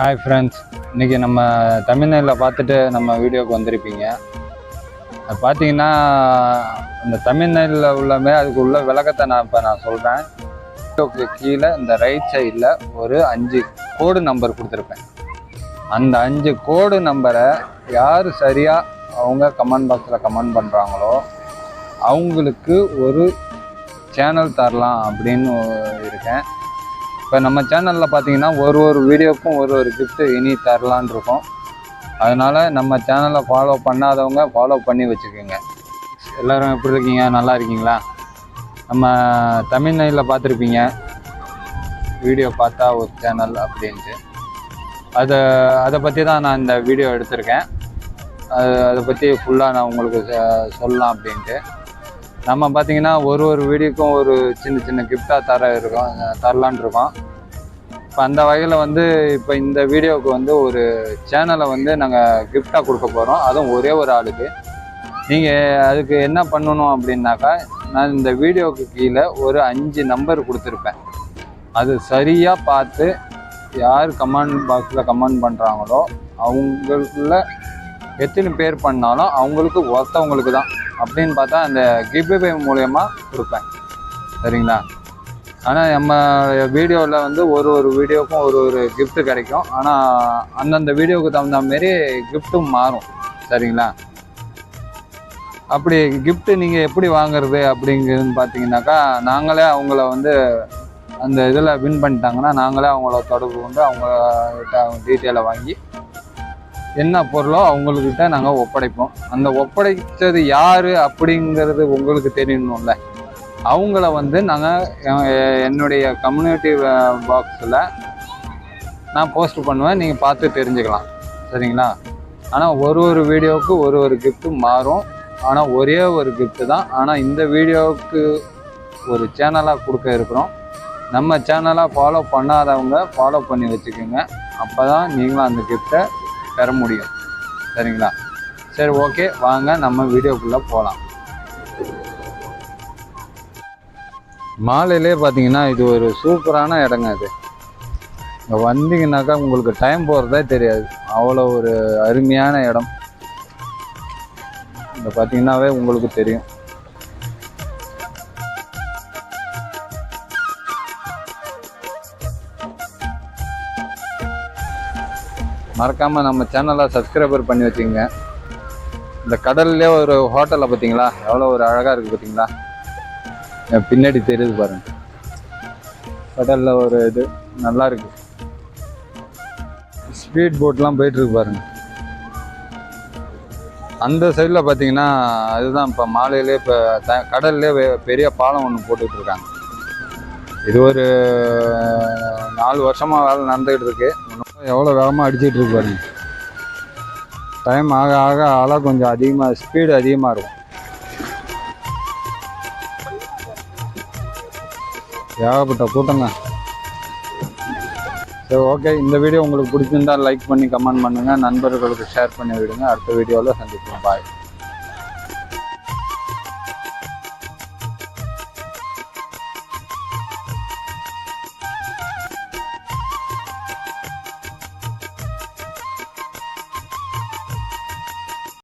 Hi friends இன்றைக்கி நம்ம தமிழ்நாட்டில் பார்த்துட்டு நம்ம வீடியோக்கு வந்திருப்பீங்க. அது பார்த்தீங்கன்னா இந்த தமிழ்நாட்டில் உள்ளமே அதுக்கு உள்ள விளக்கத்தை நான் இப்போ நான் சொல்கிறேன் வீடியோக்கு கீழே இந்த ரைட் சைடில் ஒரு அஞ்சு கோடு நம்பர் கொடுத்துருப்பேன். அந்த அஞ்சு கோடு நம்பரை யார் சரியாக அவங்க கமெண்ட் பாக்ஸில் கமெண்ட் பண்ணுறாங்களோ அவங்களுக்கு ஒரு சேனல் தரலாம் அப்படின்னு இருக்கேன். இப்போ நம்ம சேனலில் பார்த்தீங்கன்னா ஒரு ஒரு வீடியோக்கும் ஒரு ஒரு கிஃப்ட்டு இனி தரலான் இருக்கோம். அதனால் நம்ம சேனலை ஃபாலோ பண்ணாதவங்க ஃபாலோ பண்ணி வச்சுக்கோங்க. எல்லோரும் எப்படி இருக்கீங்க? நல்லா இருக்கீங்களா? நம்ம தமிழ்நாட்டில் பார்த்துருப்பீங்க. வீடியோ பார்த்தா ஒரு சேனல் அப்படின்ட்டு. அதை அதை பற்றி தான் நான் இந்த வீடியோ எடுத்திருக்கேன். அது அதை பற்றி ஃபுல்லாக நான் உங்களுக்கு சொல்லலாம் அப்படின்ட்டு. நம்ம பார்த்தீங்கன்னா ஒரு ஒரு வீடியோக்கும் ஒரு சின்ன சின்ன கிஃப்டாக தர இருக்கோம் தரலான் இருக்கோம். இப்போ அந்த வகையில் வந்து இப்போ இந்த வீடியோவுக்கு வந்து ஒரு சேனலை வந்து நாங்கள் கிஃப்டாக கொடுக்க போகிறோம் அதுவும் ஒரே ஒரு ஆளுக்கு. நீங்கள் அதுக்கு என்ன பண்ணணும் அப்படின்னாக்கா நான் இந்த வீடியோவுக்கு கீழே ஒரு அஞ்சு நம்பர் கொடுத்துருப்பேன். அது சரியாக பார்த்து யார் கமெண்ட் பாக்ஸில் கமெண்ட் பண்ணுறாங்களோ அவங்களுக்குள்ள எத்தனை பேர் பண்ணாலும் அவங்களுக்கு ஒருத்தவங்களுக்கு தான். அப்படின்னு பார்த்தா அந்த கிவ்வே மூலயமா கொடுப்பேன். சரிங்களா? ஆனால் நம்ம வீடியோவில் வந்து ஒரு ஒரு வீடியோக்கும் ஒரு ஒரு கிஃப்ட்டு கிடைக்கும். ஆனால் அந்தந்த வீடியோவுக்கு தகுந்த மாரி கிஃப்ட்டும் மாறும். சரிங்களா? அப்படி கிஃப்ட்டு நீங்கள் எப்படி வாங்குறது அப்படிங்கிறதுன்னு பார்த்தீங்கன்னாக்கா நாங்களே அவங்கள வந்து அந்த இதில் வின் பண்ணிட்டாங்கன்னா நாங்களே அவங்கள தொடர்பு கொண்டு அவங்க டீட்டெயிலை வாங்கி என்ன பொருளோ அவங்கக்கிட்ட நாங்கள் ஒப்படைப்போம். அந்த ஒப்படைத்தது யார் அப்படிங்கிறது உங்களுக்கு தெரியணும்ல. அவங்கள வந்து நாங்கள் என்னுடைய கம்யூனிட்டி பாக்ஸில் நான் போஸ்ட் பண்ணுவேன். நீங்கள் பார்த்து தெரிஞ்சுக்கலாம். சரிங்களா? ஆனால் ஒரு ஒரு வீடியோவுக்கு ஒரு ஒரு கிஃப்ட்டு மாறும். ஆனால் ஒரே ஒரு கிஃப்ட்டு தான். ஆனால் இந்த வீடியோவுக்கு ஒரு சேனலாக கொடுக்க இருக்கிறோம். நம்ம சேனலாக ஃபாலோ பண்ணாதவங்க ஃபாலோ பண்ணி வச்சுக்கோங்க. அப்போ தான் நீங்களும் அந்த கிஃப்டை பெற முடியும். சரிங்களா? சரி ஓகே. வாங்க நம்ம வீடியோக்குள்ளே போகலாம் மாலையிலே பார்த்தீங்கன்னா இது ஒரு சூப்பரான இடங்க அது. இங்கே வந்தீங்கன்னாக்கா உங்களுக்கு டைம் போகிறதே தெரியாது. அவ்வளோ ஒரு அருமையான இடம். இங்கே பார்த்தீங்கன்னாவே உங்களுக்கு தெரியும். மறக்காமல் நம்ம சேனலை சப்ஸ்கிரைபர் பண்ணி வச்சுக்கோங்க. இந்த கடல்லே ஒரு ஹோட்டலில் பார்த்தீங்களா எவ்வளோ ஒரு அழகாக இருக்குது பார்த்தீங்களா என் பின்னாடி தெரியுது பாருங்க. கடலில் ஒரு இது நல்லாயிருக்கு ஸ்பீட் போட்லாம் போயிட்டுருக்கு பாருங்க. அந்த சைடில் பார்த்தீங்கன்னா அதுதான் இப்போ மாலையிலே இப்போ த கடல்லே வெ- பெரிய பாலம் ஒன்று போட்டுட்ருக்காங்க இது ஒரு நாலு வருஷமாக வேலை நடந்துக்கிட்டு இருக்கு. எவ்வளோ வேகமாக அடிச்சிட்டு இருக்கு பாருங்க. டைம் ஆக ஆக அலை கொஞ்சம் அதிகமாக ஸ்பீடு அதிகமாக இருக்கும். ஏகப்பட்ட கூட்டங்க. சரி ஓகே இந்த வீடியோ உங்களுக்கு பிடிச்சிருந்தா லைக் பண்ணி கமெண்ட் பண்ணுங்கள் நண்பர்களுக்கு ஷேர் பண்ணி விடுங்க. அடுத்த வீடியோவில் சந்திப்போம். பாய்